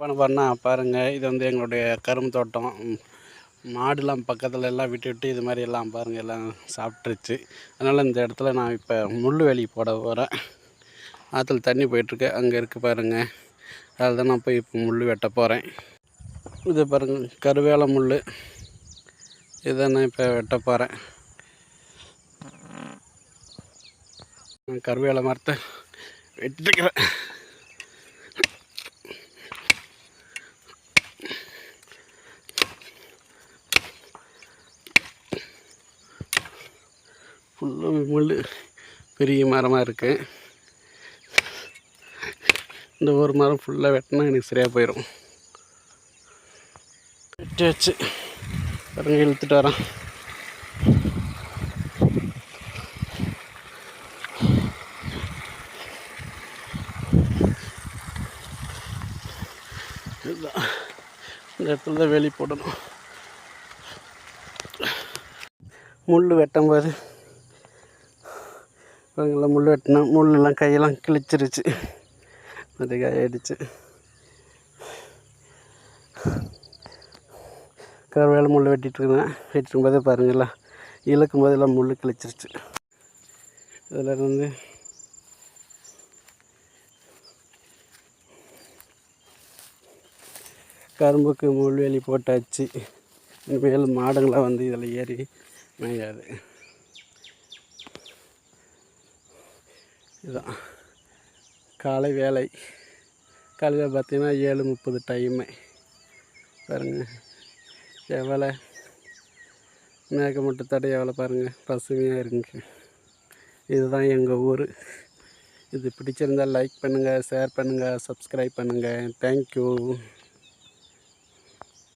பண்ண பண்ணால் பாருங்கள் இது வந்து எங்களுடைய கரும்பு தோட்டம். மாடுலாம் பக்கத்தில் எல்லாம் விட்டு விட்டு இது மாதிரி எல்லாம் பாருங்கள் எல்லாம் சாப்பிட்ருச்சு அதனால் இந்த இடத்துல நான் இப்போ முள் வேலி போட போகிறேன் ஆற்றுல தண்ணி போயிட்டுருக்கு. அங்கே இருக்குது பாருங்கள் அதில் தான் நான் போய் இப்போ முள் வெட்ட போகிறேன் இது பாருங்கள் கருவேல முள் இதை நான் இப்போ வெட்ட போகிறேன் நான் கருவேல மரத்தை வெட்டிக்கிறேன் ஃபுல்லாக முள் பெரிய மரமாக இருக்குது இந்த ஒரு மரம் ஃபுல்லாக வெட்டினா எனக்கு சரியாக போயிடும் வெட்டி வச்சு பாருங்க இழுத்துட்டு வரேன் இதுதான். இந்த இடத்துல தான் வெளி போடணும். முள் வெட்டும்போது பாருங்களா முள் வெட்டினா முள்ளெல்லாம் கையெல்லாம் கிழிச்சிருச்சு. அது காயாயிடுச்சு. கருவேல முள் வெட்டிட்டு வெட்டிருக்கும் வெட்டிட்டு பாருங்களா இழுக்கும் போதெல்லாம் முள் கிழிச்சிருச்சு. இதில் இருந்து கரும்புக்கு முள்வேலி போட்டாச்சு. இனிமேல் மாடுங்களாம் வந்து இதில் ஏறி மேயாது. இதுதான். காலை வேலை. காலையில் பார்த்திங்கன்னா ஏழு முப்பது டைமு பாருங்க. எவ்வளோ மேகமூட்ட தடை எவ்வளோ பாருங்கள் பசுமையாக இருக்குங்க. இதுதான் எங்கள் ஊர். இது பிடிச்சிருந்தால் லைக் பண்ணுங்கள் ஷேர் பண்ணுங்கள் சப்ஸ்கிரைப் பண்ணுங்கள் தேங்க்யூ